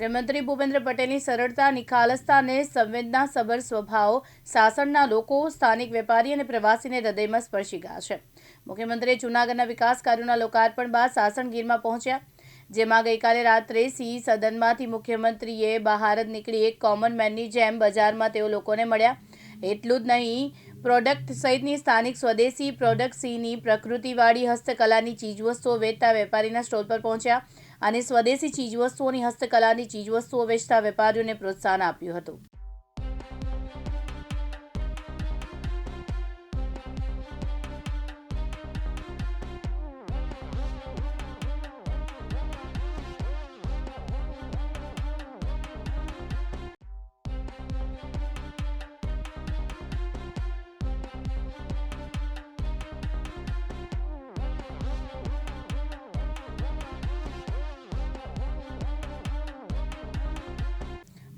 મુખ્યમંત્રી ભૂપેન્દ્ર પટેલની સરળતા, નિખાલસતા અને સંવેદનાસભર સ્વભાવ સાસણના લોકો, સ્થાનિક વેપારી અને પ્રવાસીને હૃદયમાં સ્પર્શી ગયા છે. મુખ્યમંત્રીએ જૂનાગઢના વિકાસ કાર્યોના લોકાર્પણ બાદ સાસણ ગીરમાં પહોંચ્યા. જેમાં ગઈકાલે રાત્રે સી સદનમાંથી મુખ્યમંત્રીએ બહાર જ નીકળી એક કોમન મેનની જેમ બજારમાં તેઓ લોકોને મળ્યા. એટલું જ નહીં પ્રોડક્ટ સહિતની સ્થાનિક સ્વદેશી પ્રોડક્ટ સીની પ્રકૃતિવાળી હસ્તકલાની ચીજવસ્તુઓ વેચતા વેપારીના સ્ટોલ પર પહોંચ્યા. અને સ્વદેશી ચીજવસ્તુઓની હસ્તકલાની ચીજવસ્તુઓ વેચતા વેપારીઓને પ્રોત્સાહન આપ્યું હતું.